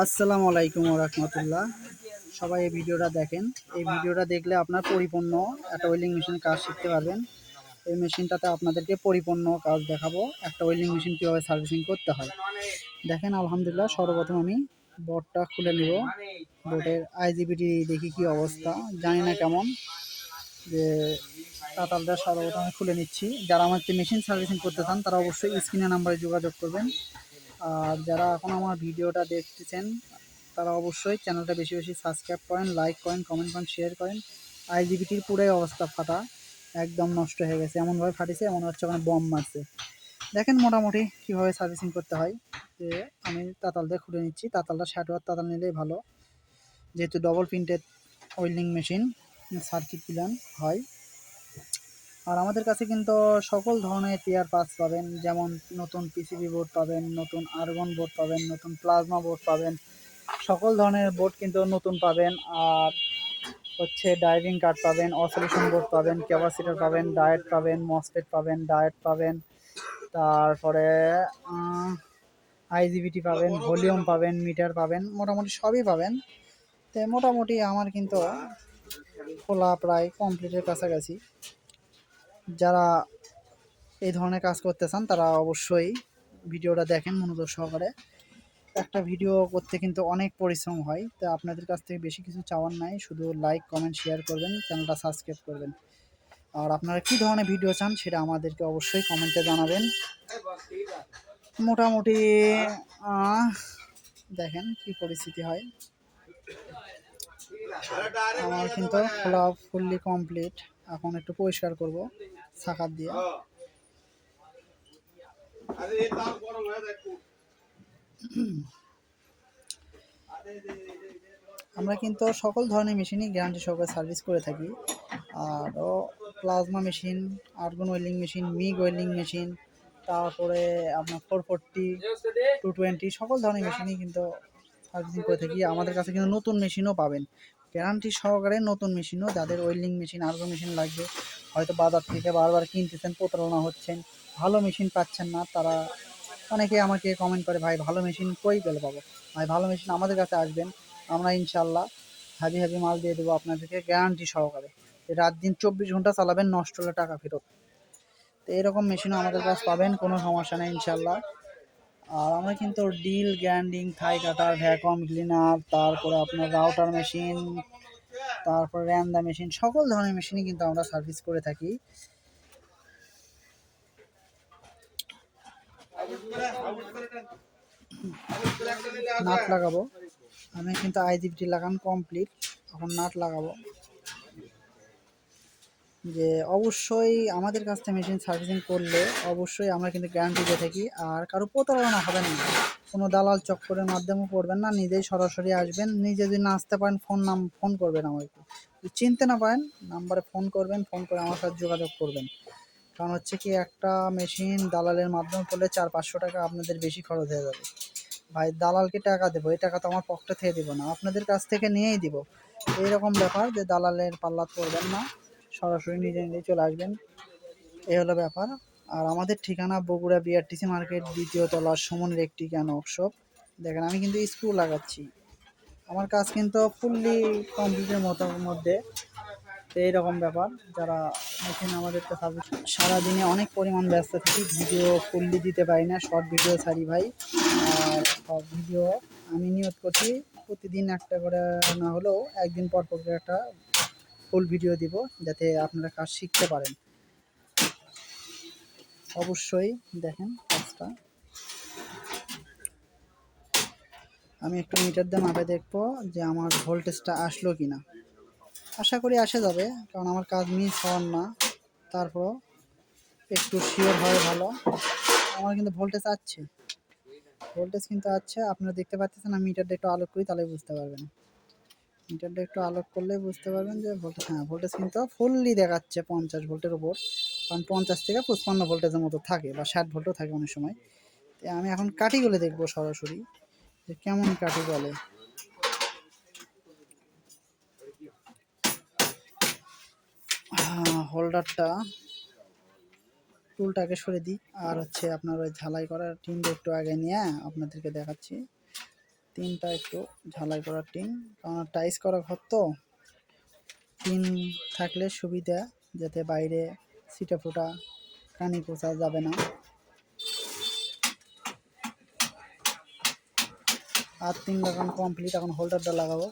আসসালামু আলাইকুম রহমতুল্লাহ। সবাই এই ভিডিওটা দেখেন। এই ভিডিওটা দেখলে আপনার পরিপূর্ণ একটা ওয়েলিং মেশিন কাজ শিখতে পারবেন। এই মেশিনটাতে আপনাদেরকে পরিপূর্ণ কাজ দেখাবো, একটা ওয়েলিং মেশিন কীভাবে সার্ভিসিং করতে হয়। দেখেন, আলহামদুলিল্লাহ, সর্বপ্রথম আমি বোর্ডটা খুলে নিব। বোর্ডের আইজিবিটি দেখি কি অবস্থা। জানি না কেমন, যে তাতালটা সর্বপ্রথম খুলে নিচ্ছি। যারা আমার মেশিন সার্ভিসিং করতে চান, তারা অবশ্যই স্ক্রিনে নাম্বারে যোগাযোগ করবেন। আর যারা এখন আমার ভিডিওটা দেখতেছেন, তারা অবশ্যই চ্যানেলটা বেশি বেশি সাবস্ক্রাইব করেন লাইক করেন কমেন্ট করেন শেয়ার করেন। আইজিবিটির পুরাই অবস্থা ফাটা, একদম নষ্ট হয়ে গেছে। এমনভাবে ফাটিছে এমন হচ্ছে ওখানে বম মারছে। দেখেন মোটামুটি কীভাবে সার্ভিসিং করতে হয়। যে আমি তাতাল দিয়ে খুলে নিচ্ছি। তাতালটা ষাট ওয়াট তাতাল নিলেই ভালো। যেহেতু double printed welding machine circuit plan হয়। আর আমাদের কাছে কিন্তু সকল ধরনের টিয়ার পাস পাবেন, যেমন নতুন পিসিবি বোর্ড পাবেন, নতুন আর্গন বোর্ড পাবেন, নতুন প্লাজমা বোর্ড পাবেন, সকল ধরনের বোর্ড কিন্তু নতুন পাবেন। আর হচ্ছে ডাইভিং কার্ড পাবেন অসলিউশন বোর্ড পাবেন ক্যাপাসিটার পাবেন ডায়েট পাবেন মসফেট পাবেন ডায়েট পাবেন। তারপরে আইজিবিটি পাবেন ভলিউম পাবেন মিটার পাবেন, মোটামুটি সবই পাবেন। তো মোটামুটি আমার কিন্তু খোলা প্রায় কমপ্লিটের কাছাকাছি। যারা এই ধরনের কাজ করতে চান, তারা অবশ্যই ভিডিওটা দেখেন মনোযোগ সহকারে। একটা ভিডিও করতে কিন্তু অনেক পরিশ্রম হয়, তো আপনাদের কাছ থেকে বেশি কিছু চাওয়ার নাই, শুধু লাইক কমেন্ট শেয়ার করবেন, চ্যানেলটা সাবস্ক্রাইব করবেন। আর আপনারা কী ধরনের ভিডিও চান সেটা আমাদেরকে অবশ্যই কমেন্টে জানাবেন। মোটামুটি দেখেন কি পরিস্থিতি হয়। আমার কিন্তু ফুললি কমপ্লিট এখন একটু পরিষ্কার করব সাকার দিয়ে। আমরা কিন্তু সকল ধরনের মেশিনই গ্যারান্টি সহকারে সার্ভিস করে থাকি। আর plasma machine, argon welding machine, MIG welding machine, তারপরে আপনার ফোর ফোরটি, টু টোয়েন্টি, সকল ধরনের মেশিনই কিন্তু সার্ভিসিং করে থাকি। আমাদের কাছে কিন্তু নতুন মেশিনও পাবেন। গ্যারান্টি সহকারে নতুন মেশিনও যাদের ওয়েল্ডিং মেশিন আর্গো মেশিন লাগবে, হয়তো বাজার থেকে বারবার কিনতেছেন, প্রতারণা হচ্ছেন, ভালো মেশিন পাচ্ছেন না, তারা অনেকে আমাকে কমেন্ট করে, ভাই, ভালো মেশিন কই পেলে পাবো ভাই, ভালো মেশিন আমাদের কাছে আসবেন, আমরা ইনশাল্লাহ হ্যাভি হ্যাভি মাল দিয়ে দেবো আপনাদেরকে গ্যারান্টি সহকারে। রাত দিন চব্বিশ ঘণ্টা চালাবেন, নষ্ট হলে টাকা ফেরত। তো এরকম মেশিনও আমাদের কাছে পাবেন, কোনো সমস্যা নেই ইনশাল্লাহ আর আমরা কিন্তু ডিল গ্যান্ডিং থাই কাটার ভ্যাকুয়াম ক্লিনার তারপরে আপনার রাউটার মেশিন তারপর র্যান্দা মেশিন সকল ধরনের মেশিনই কিন্তু আমরা সার্ভিস করে থাকি। নাট লাগাবো। আমি কিন্তু আইজিবিটি লাগান কমপ্লিট এখন নাট লাগাবো। যে অবশ্যই আমাদের কাছ থেকে মেশিন সার্ভিসিং করলে অবশ্যই আমরা কিন্তু গ্যারান্টি দিয়ে থাকি। আর কারও প্রতারণা হবে না। কোনো দালাল চক্করের মাধ্যমে পড়বেন না। নিজেই সরাসরি আসবেন। নিজে যদি না আসতে পারেন ফোন নাম ফোন করবেন আমাকে। চিনতে না পারেন নাম্বারে ফোন করবেন ফোন করে আমার সাথে যোগাযোগ করবেন। কারণ হচ্ছে কি, একটা মেশিন দালালের মাধ্যমে করলে চার পাঁচশো টাকা আপনাদের বেশি খরচ হয়ে যাবে। ভাই, দালালকে টাকা দেবো। এই টাকা তো আমার পকেটে থেকে দেবো না। আপনাদের কাছ থেকে নিয়েই দিব। এইরকম ব্যাপার যে দালালের পাল্লাত পড়বেন না। সরাসরি নিজে নিজে চলে আসবেন। এই হলো ব্যাপার। আর আমাদের ঠিকানা বগুড়া বিআরটিসি মার্কেট, দ্বিতীয় তলা সুমনের একটি কেন ওয়ার্কশপ দেখেন, আমি কিন্তু স্ক্রু লাগাচ্ছি। আমার কাজ কিন্তু ফুললি কমপ্লিটের মতো মধ্যে। তো এইরকম ব্যাপার। যারা মেশিন আমাদের তো সারাদিনে অনেক পরিমাণ ব্যস্ত থাকি। ভিডিও ফুললি দিতে পারি না। শর্ট ভিডিও ছাড়ি ভাই। আর সব ভিডিও আমি নিয়ত করছি প্রতিদিন একটা করে না হলেও একদিন পর পর একটা ফুল ভিডিও দিব যাতে আপনারা কাজ শিখতে পারেন। অবশ্যই দেখেন কাজটা। আমি একটু মিটার দিয়ে মাপে দেখব যে আমার ভোল্টেজটা আসলো কি না আশা করি আসে যাবে, কারণ আমার কাজ মিস হওয়ার না। তারপর একটু শিওর হয় ভালো। আমার কিন্তু ভোল্টেজ আছে। ভোল্টেজ কিন্তু আছে, আপনারা দেখতে পাচ্ছেন, আমি মিটারটা একটু আলোক করি, তাহলে বুঝতে পারবেন। মিটারটা একটু আলোক করলে বুঝতে পারবেন যে ভোল্টেজ হ্যাঁ ভোল্টেজ কিন্তু ফুললি দেখাচ্ছে পঞ্চাশ ভোল্টের উপর। কারণ পঞ্চাশ থেকে পঁচপান্ন ভোল্টেজের মতো থাকে বা ষাট ভোল্টও থাকে অনেক সময়। তো আমি এখন কাঠিগুলো দেখব সরাসরি যে কেমন কাটি বলে। হোল্ডারটা টুলটাকে সরে দিই। আর হচ্ছে আপনার ওই ঝালাই করার টিনটা একটু আগে নিয়ে আপনাদেরকে দেখাচ্ছি। টিনটা একটু ঝালাই করার টিন। কারণ টাইস করা ঘর তো। টিন থাকলে সুবিধা, যাতে বাইরে ছিটা ফোটা কানি কোচা যাবে না। আর তিন লাগানো কমপ্লিট এখন হোল্ডারটা লাগাবো।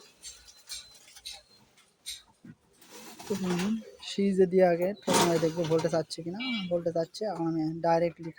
সিজে দিয়ে আগে প্রথমে দেখব ভোল্টেজ আছে কিনা। ভোল্টেজ আছে এখন আমি ডাইরেক্টলি